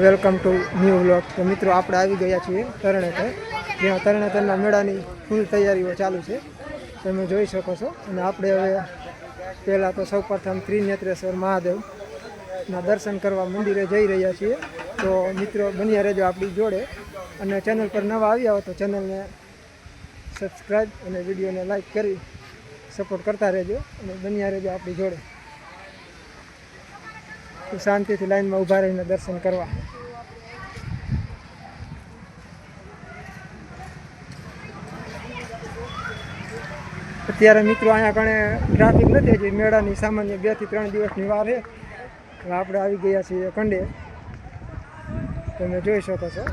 Welcome to new vlog. તો મિત્રો, આપણે આવી ગયા છીએ તરણેતર. જ્યાં તરણેતરના મેળાની ફૂલ તૈયારીઓ ચાલુ છે. તમે જોઈ શકો છો. અને આપણે હવે પહેલાં તો સૌપ્રથમ ત્રિનેત્રેશ્વર મહાદેવના દર્શન કરવા મંદિરે જઈ રહ્યા છીએ. તો મિત્રો, બન્યા રહેજો આપણી જોડે. અને ચેનલ પર નવા આવ્યા હો તો ચેનલને સબસ્ક્રાઈબ અને વિડીયોને લાઈક કરી સપોર્ટ કરતા રહેજો. અને બન્યા રહેજો આપણી જોડે. શાંતિથી લાઈનમાં ઊભા રહીને દર્શન કરવા. અત્યારે મિત્રો અહીંયા કણે ટ્રાફિક નથી હજી, મેળાની સામાન્ય બેથી ત્રણ દિવસની વાર છે. આપણે આવી ગયા છીએ કંડે તમે જોઈ શકો છો.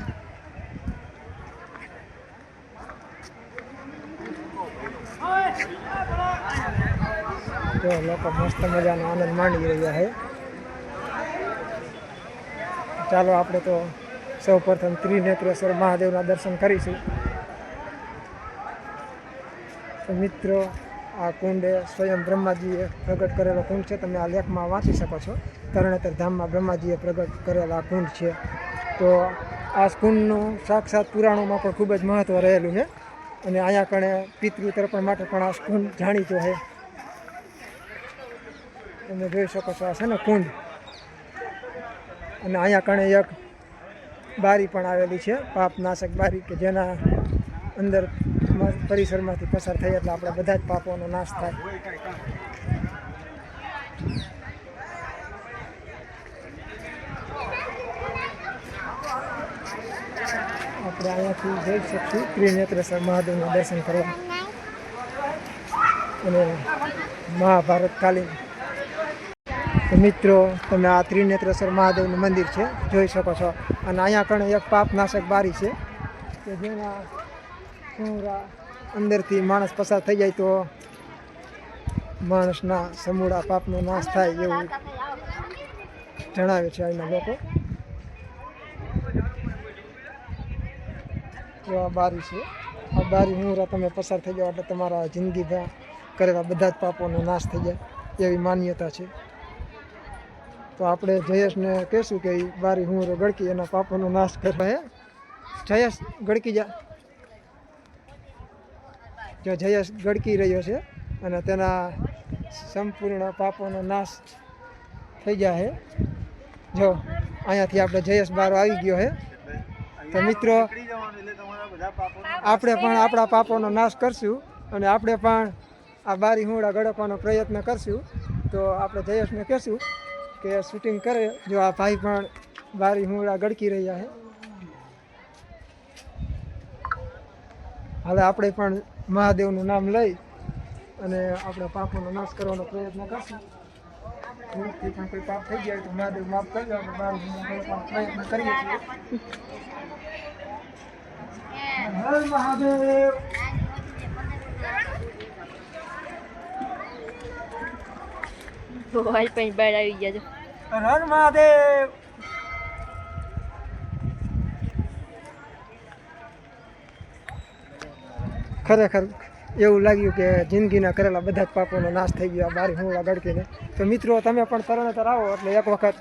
તો લોકો મસ્ત મજાનો આનંદ માણી રહ્યા છે. ચાલો આપણે તો સૌ પ્રથમ ત્રિનેત્રેશ્વર મહાદેવના દર્શન કરીશું. તો મિત્રો, આ કુંડ સ્વયં બ્રહ્માજીએ પ્રગટ કરેલો કુંડ છે. તમે આ લેખમાં વાંચી શકો છો. તરણેતર ધામમાં બ્રહ્માજીએ પ્રગટ કરેલા કુંડ છે. તો આ કુંડનું સાક્ષાત પુરાણોમાં પણ ખૂબ જ મહત્ત્વ રહેલું છે. અને અહીંયા કણે પિતૃ તર્પણ માટે પણ આ કુંડ જાણીતો છે. તમે જોઈ શકો છો, આ છે ને કુંડ. અને અહીંયા કણે એક બારી પણ આવેલી છે પાપનાશક બારી કે જેના અંદર પરિસરમાંથી પસાર થઈ એટલે આપણા બધા જ પાપોનો નાશ થાય. આપણે અહીંયાથી જઈ શકશું ત્રિનેત્રેશ્વર મહાદેવના દર્શન કરવા. અને મહાભારત કાલીન મિત્રો, તમે આ ત્રિનેત્રેશ્વર મહાદેવનું મંદિર છે, જોઈ શકો છો. અને અહીંયા કણે એક પાપનાશક બારી છે, કે જેના પૂરા અંદરથી માણસ પસાર થઈ જાય તો માણસના સમૂળા પાપનો નાશ થાય એવું જણાવે છે અહીંના લોકો. આ બારી છે, આ બારી હુંરા તમે પસાર થઈ જાઓ એટલે તમારા જિંદગીમાં કરેલા બધા જ પાપોનો નાશ થઈ જાય એવી માન્યતા છે. તો આપણે જયેશને કહેશું કે બારી હું ગળકી, એના પાપોનો નાશ કરે. હે? જયેશ ગળકી જા. જો જયેશ ગળકી રહ્યો છે અને તેના સંપૂર્ણ પાપોનો નાશ થઈ જાય છે. જો, અહીંયાથી આપણે જયેશ બાર આવી ગયો છે. તો મિત્રો, આપણે પણ આપણા પાપોનો નાશ કરશું અને આપણે પણ આ બારી હુંડા ગળકવાનો પ્રયત્ન કરશું. તો આપણે જયેશને કહેશું કે શૂટિંગ કરે જો આ ભાઈ પણ બારી હુંડા ગળકી રહ્યા છે. હાલે આપણે પણ મહાદેવનું નામ લઈ અને આપણા પાપોનો નાશ કરવાનો પ્રયત્ન કરશું. પણ પાપ થઈ જાય તો મહાદેવ માફ કરજો આપણે બારી પ્રયત્ન કરીએ છીએ. હર મહાદેવ. હાલ પણ બહાર આવી ગયા છે હર મહાદેવ ખરેખર એવું લાગ્યું કે જિંદગીના કરેલા બધા જ પાપોનો નાશ થઈ ગયો આ બારી હુંડા ગળકીને તો મિત્રો તમે પણ તરણેતર આવો એટલે એક વખત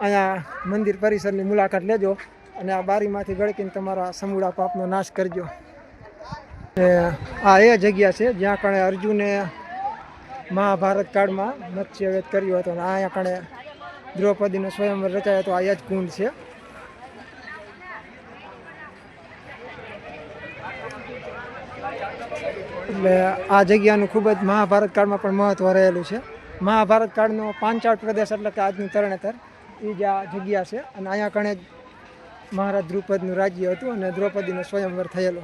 અહીંયા મંદિર પરિસરની મુલાકાત લેજો અને આ બારીમાંથી ગળકીને તમારા સમૂળા પાપનો નાશ કરજો ને આ એ જગ્યા છે જ્યાં કણે અર્જુને મહાભારત કાળમાં મત્સ્યવેદ કર્યો હતો અને અહીંયા કણે દ્રૌપદીનો સ્વયંવર રચાયો હતો. આ જ કુંડ છે. એટલે આ જગ્યાનું ખૂબ જ મહાભારત કાળમાં પણ મહત્વ રહેલું છે. મહાભારત કાળનો પાંચાળ પ્રદેશ એટલે કે આજનું તરણેતર એ જ આ જગ્યા છે. અને અહીંયા કણે મહારાજ દ્રુપદનું રાજ્ય હતું અને દ્રૌપદીનો સ્વયંવર થયેલો.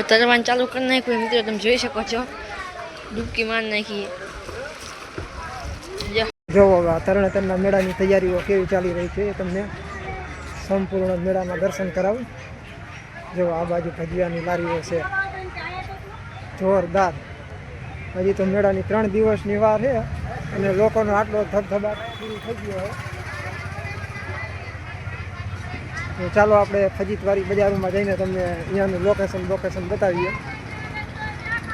તો તરવાનું ચાલુ કરી નાખ્યું. મિત્રો તમે જોઈ શકો છો. ડૂબકી માર નાખીએ જોવો હવે આ તરણેતરના મેળાની તૈયારીઓ કેવી ચાલી રહી છે એ તમને સંપૂર્ણ મેળામાં દર્શન કરાવું. જો, આ બાજુ ભજીયાની લારીઓ છે. જોરદાર. હજી તો મેળાની ત્રણ દિવસની વાર છે અને લોકોનો આટલો ધબધબાટ પૂરું થઈ ગયો છે. ચાલો આપણે ફજીતવારી બજારમાં જઈને તમને અહીંયાનું લોકેશન લોકેશન બતાવીએ.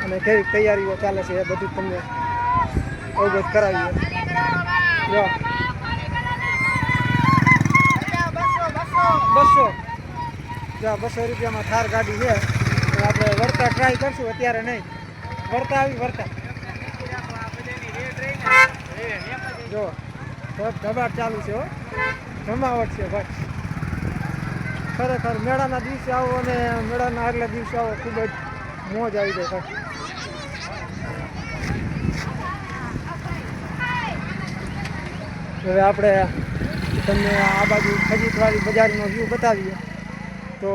અને કેવી તૈયારીઓ ચાલે છે એ બધું તમને અવગત કરાવીએ. જો. બસો. જો, બસો રૂપિયામાં થાર ગાડી છે. આપણે વરતા ટ્રાય કરશું, અત્યારે નહીં. વરતા આવી વરતા જો ધબ ધબાટ ચાલુ છે હો. જમાવટ છે ભાઈ ખરેખર મેળાના દિવસે આવો અને મેળાના આગલા દિવસે આવો, ખૂબ જ મોજ આવી જાય હવે આપણે તમને આ બાજુ ખજીતવાળી બજારનો વ્યૂ બતાવીએ. તો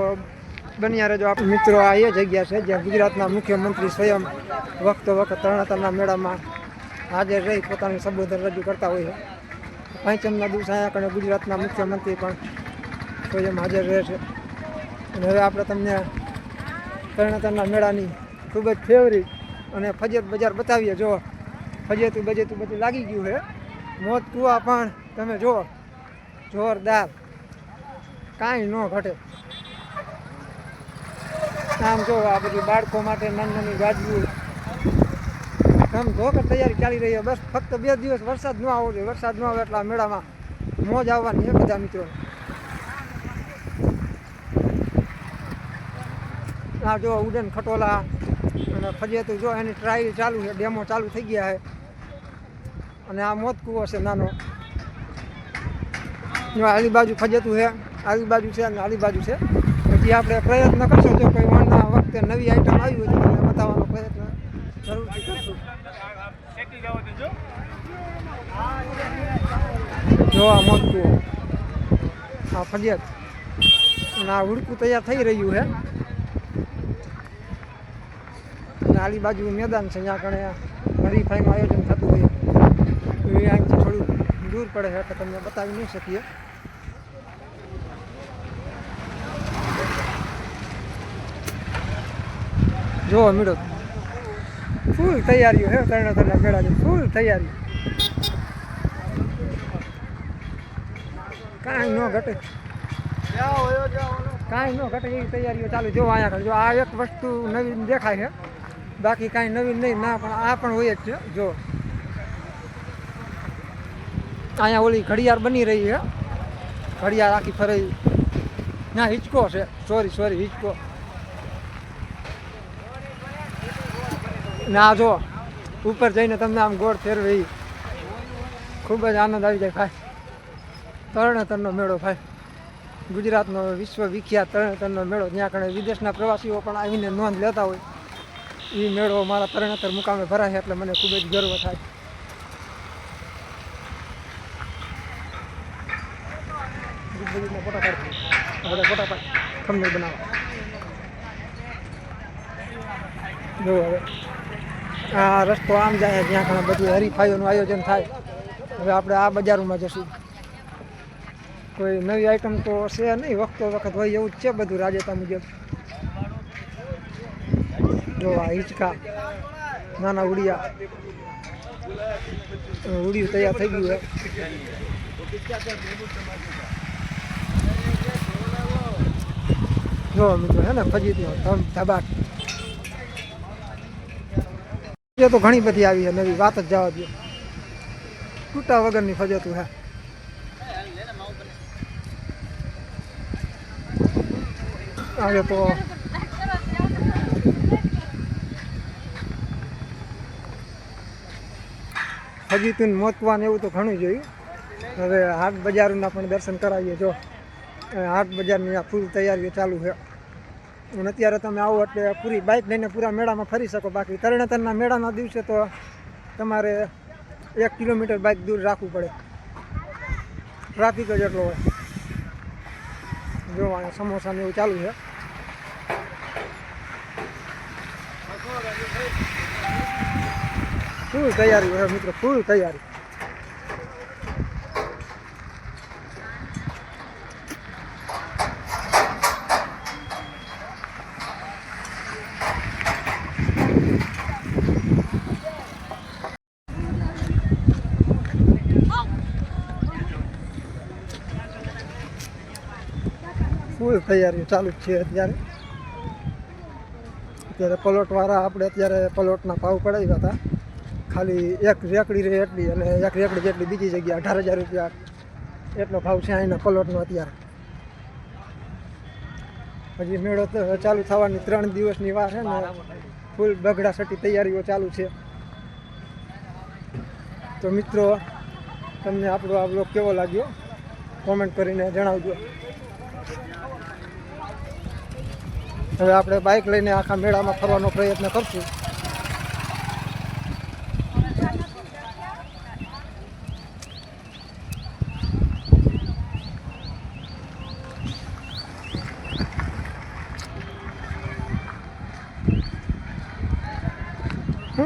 બન્યા રહેજો આપણે મિત્રો, આ એ જગ્યા છે જ્યાં ગુજરાતના મુખ્યમંત્રી સ્વયં વખતો વખત તરણાતરના મેળામાં હાજર રહી, પોતાનું સંબોધન રજૂ કરતા હોય છે. પાંચમના દિવસે અહીંયા કણે ગુજરાતના મુખ્યમંત્રી પણ સ્વયં હાજર રહે છે. અને હવે આપણે તમને તરણાતરના મેળાની ખૂબ જ ફેવરિટ અને ફજેત બજાર બતાવીએ. જો, ફજેતું બજેતું બધું લાગી ગયું છે. મોત કુવા પણ તમે જુઓ, જોરદાર. કાંઈ ન ઘટે. આમ જો, આ બધી બાળકો માટે નાની નાની ગાડીઓ આમ ધોકર તૈયારી ચાલી રહી બસ ફક્ત બે દિવસ વરસાદ ન આવવો જોઈએ. વરસાદ ન આવે એટલે મેળામાં મોજ આવવાની એ બધા મિત્રો. આ જો ઉડન ખટોલા અને ફજેતું જો એની ટ્રાયલ ચાલુ છે ડેમો ચાલુ થઈ ગયા છે. અને આ મોત કૂવો છે નાનો. આલી બાજુ ફજેતું છે આલી બાજુ છે અને આલી બાજુ છે. પછી આપણે પ્રયત્ન કરશું, જો કોઈ વણના વખતે નવી આઈટમ આવી હોય તો બતાવવાનો પ્રયત્ન જરૂરથી કરશું. જો આ મોત કૂવો, આ ફજેત. અને આ ઉડકું તૈયાર થઈ રહ્યું છે. અને આલી બાજુ મેદાન છે ત્યાં કણે હરીફાઈનું આયોજન થતું હોય. એ અહીંથી થોડું દૂર પડે છે, એટલે તમને બતાવી નહીં શકીએ. જોવો મેળો ફૂલ તૈયારીઓ હે તરણેતરના મેળાની ફૂલ તૈયારી કાંઈ ન ઘટે. કાંઈ ન ઘટે, એવી તૈયારીઓ ચાલુ. જો અહીંયા જો આ એક વસ્તુ નવી દેખાય છે. બાકી કાંઈ નવીન નહીં, ના, પણ આ પણ હોય જ છે, જો. અહીંયા ઓલી ઘડિયાળ બની રહી છે. ઘડિયાળ આખી ફરી ના, હિંચકો છે. સોરી સોરી હિંચકો. ના, જો. ઉપર જઈને તમને આમ ગોળ ફેરવી. ખૂબ જ આનંદ આવી જાય ભાઈ. તરણેતરનો મેળો ભાઈ. ગુજરાતનો વિશ્વ વિખ્યાત તરણેતરનો મેળો. જ્યાં કણે વિદેશના પ્રવાસીઓ પણ આવીને નોંધ લેતા હોય. એ મેળો મારા તરણેતર મુકામે ભરાય એટલે મને ખૂબ જ ગર્વ થાય. ફોટા પાડ ફોટા પાડ. બનાવો. જો હવે. આ રસ્તો આમ જાય જ્યાં ઘણા બધું હરીફાઈઓનું આયોજન થાય. હવે આપણે આ બજારોમાં જશું. કોઈ નવી આઈટમ તો છે નહીં, વખતો વખત હોય એવું જ છે બધું રાજેતા મુજબ. જો હિંચકા નાના ઉડિયા. ઉડિયું તૈયાર થઈ ગયું જો મિત્રો હે ને ફજી ધમ ધબાટ તો ઘણી બધી આવી છે નવી વાત જ જવા દો તૂટા વગરની ફજતું હે. આજે તો ફજીતું મોતવાન એવું તો ઘણું જોયું. હવે હાટ બજારના પણ દર્શન કરાવીએ જો. હાટ બજારની આ ફૂલ તૈયારીઓ ચાલુ છે. અને અત્યારે તમે આવો એટલે પૂરી બાઇક લઈને પૂરા મેળામાં ફરી શકો. બાકી તરણેતરના મેળાના દિવસે તો તમારે એક કિલોમીટર બાઇક દૂર રાખવું પડે. ટ્રાફિક જ એટલો હોય. જો અહીંયા સમોસા ને એવું ચાલુ છે. ફૂલ તૈયારી હોય, મિત્રો, ફૂલ તૈયારી. ફૂલ તૈયારી ચાલુ જ છે અત્યારે. અત્યારે પલોટવાળા આપણે અત્યારે પલોટના ભાવ પડાવ્યા હતા. ખાલી એક રેકડી રહે એટલી અને એક રેકડી જેટલી બીજી જગ્યાએ અઢાર હજાર રૂપિયા એટલો ભાવ છે અહીંના પલોટનો અત્યારે. હજી મેળો તો ચાલુ થવાની ત્રણ દિવસની વાર છે ને, ફૂલ બગડા સટી તૈયારીઓ ચાલુ છે. તો મિત્રો, તમને આપણો આ બ્લોગ કેવો લાગ્યો? કોમેન્ટ કરીને જણાવજો. હવે આપણે બાઇક લઈને આખા મેળામાં ફરવાનો પ્રયત્ન કરશું.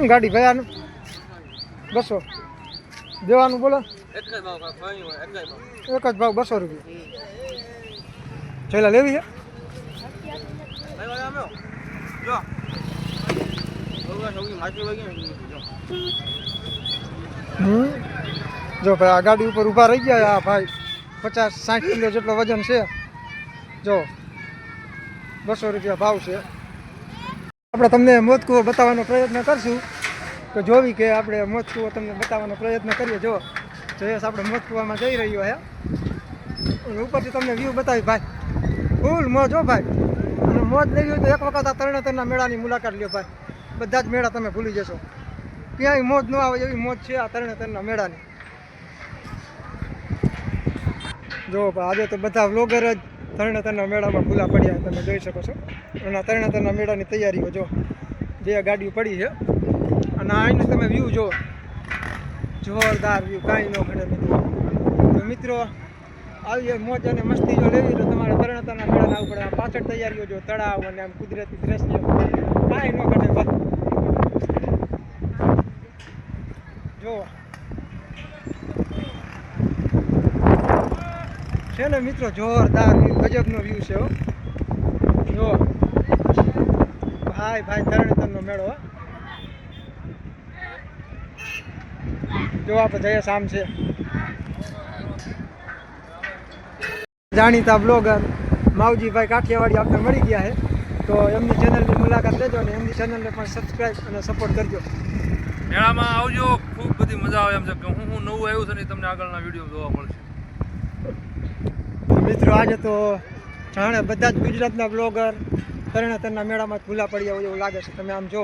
શું ગાડી ભાઈ બસો. દેવાનું બોલો. એક જ ભાવ બસો રૂપિયા. છેલ્લા લેવી છે જો ભાઈ, આ ગાડી ઉપર ઊભા રહી ગયા આ ભાઈ. પચાસ, સાઠ કિલો જેટલો વજન છે. જો, બસો રૂપિયા ભાવ છે. આપણે તમને મોતકુઓ બતાવવાનો પ્રયત્ન કરશું. તો જોવી કે આપણે મોજકુવો તમને બતાવવાનો પ્રયત્ન કરીએ. જો જયેશ આપણે મોજકુવામાં જઈ રહ્યો હે. ઉપરથી તમને વ્યૂ બતાવી ભાઈ. ફૂલ મોજ હો ભાઈ. અને મોજ લેવી હોય તો એક વખત આ તરણેતરના મેળાની મુલાકાત લ્યો ભાઈ. બધા જ મેળા તમે ભૂલી જશો. ક્યાંય મોજ ન આવે એવી મોજ છે આ તરણેતરના મેળાની. જો આજે તો બધા વ્લોગર જ તરણેતરના મેળામાં ભૂલા પડ્યા તમે જોઈ શકો છો. અને તરણેતરના મેળાની તૈયારીઓ જો. બે ગાડીઓ પડી છે. અને અહીંનું તમે વ્યૂ જો. જોરદાર વ્યૂ કાંઈ ન ઘટે મિત્રો. તો મિત્રો, આવી મોજ અને મસ્તી જો લેવી તો તમારે તરણતાના મેળા ઉપર આમ પાછળ તૈયારીઓ જો, તળાવ અને આમ કુદરતી દ્રશ્ય. કાંઈ ન ઘટે જો. છે ને મિત્રો, જોરદાર વ્યૂ ગજબનો વ્યૂ છે હો. જો. ભાઈ ભાઈ તરણતરનો મેળો હો. જો આપણે જઈએ સામ છે. જાણીતા બ્લોગર માવજીભાઈ કાઠિયાવાડી આપણે મળી ગયા છે. તો એમની ચેનલની મુલાકાત લેજો અને એમની ચેનલને પણ સબસ્ક્રાઈબ અને સપોર્ટ કરજો. મેળામાં આવજો. ખૂબ બધી મજા આવે એમ છે. કે હું હું નવું આવ્યું છે ને તમને આગળના વીડિયો જોવા મળશે. મિત્રો આજે તો જાણે બધા જ ગુજરાતના બ્લોગર તરણેતરના મેળામાં ભૂલા પડ્યા હોય એવું લાગે છે. તમે આમ જો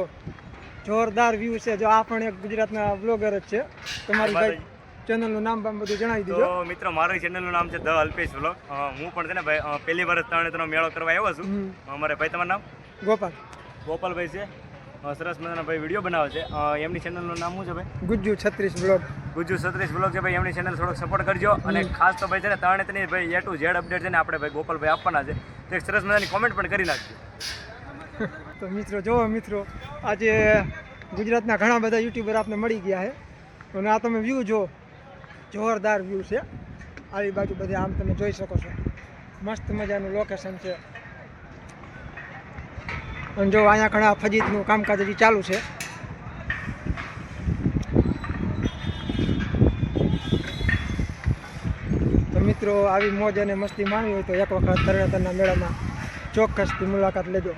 જોરદાર વ્યૂ છે. જો આ પણ એક ગુજરાતના બ્લોગર જ છે. તમારી ભાઈ ચેનલનું નામ બામ બધું જણાવી દીધો મિત્રો મારી ચેનલનું નામ છે ધ અલ્પેશ વ્લોગ હું પણ છે ને ભાઈ પહેલી વર્ષ તરણેતરનો મેળો કરવા આવ્યો છું. અમારે ભાઈ તમારું નામ? ગોપાલ. ગોપાલભાઈ છે. સરસ મજાના ભાઈ વીડિયો બનાવે છે. એમની ચેનલનું નામ શું છે ભાઈ? ગુજ્જુ છત્રીસ બ્લોગ ગુજ્જુ છત્રીસ બ્લોગ છે ભાઈ એમની ચેનલ થોડોક સપોર્ટ કરજો. અને ખાસ તો ભાઈ છે ને તરણેતરની ભાઈ એ ટુ ઝેડ અપડેટ છે ને આપણે ભાઈ ગોપાલભાઈ આપવાના છે. તો એક સરસ મજાની કોમેન્ટ પણ કરી નાખજો. તો મિત્રો જુઓ મિત્રો આજે ગુજરાતના ઘણા બધા યુટ્યુબર આપને મળી ગયા છે. અને આ તમે વ્યૂ જો, જોરદાર વ્યૂ છે. આવી બાજુ બધે આમ તમે જોઈ શકો છો. મસ્ત મજાનું લોકેશન છે. અને જો અહીંયા ઘણા ફજીતનું કામકાજ હજી ચાલુ છે. તો મિત્રો, આવી મોજ અને મસ્તી માણવી હોય તો એક વખત તરણેતરના મેળામાં ચોક્કસથી મુલાકાત લેજો.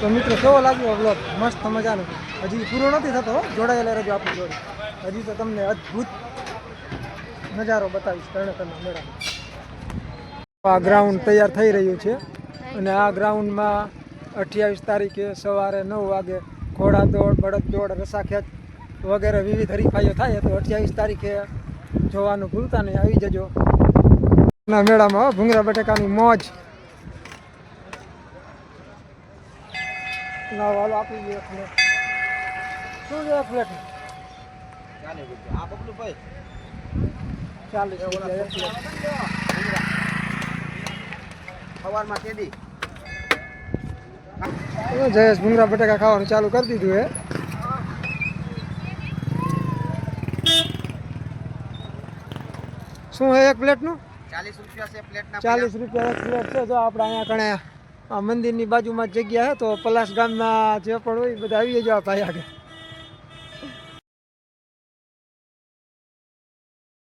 તો મિત્રો, કેવો લાગ્યો બ્લોગ મસ્ત મજાનો. હજી પૂરો નથી થતો જોડાયેલા રહેજો આપણી જોડે. હજી તો તમને અદ્ભુત નજારો બતાવીશ તરણેતરના મેળા આ ગ્રાઉન્ડ તૈયાર થઈ રહ્યું છે અને આ ગ્રાઉન્ડમાં અઠ્યાવીસ તારીખે સવારે નવ વાગે ઘોડા દોડ બળદ દોડ રસાખેંત વગેરે વિવિધ હરીફાઈઓ થાય તો અઠ્યાવીસ તારીખે જોવાનું ભૂલતા નહીં. આવી જજો. ના મેળામાં ભૂંગરા બટેકાની મોજ. ના આપી દે એક પ્લેટ શું છે એક પ્લેટ ચાલે આ બબલું ભાઈ ચાલીસ સવારમાં કેદી જયેશ ભૂંગરા બટાકા ખાવાનું ચાલુ કરી દીધું હે. શું હે એક પ્લેટનું ચાલીસ રૂપિયા છે પ્લેટના ચાલીસ રૂપિયા એક પ્લેટ છે. જો આપણે અહીંયા કણે આ મંદિરની બાજુમાં જગ્યા છે તો પલાસ ગામના જે પણ હોય બધા આવી જવા ભાઈ આગળ.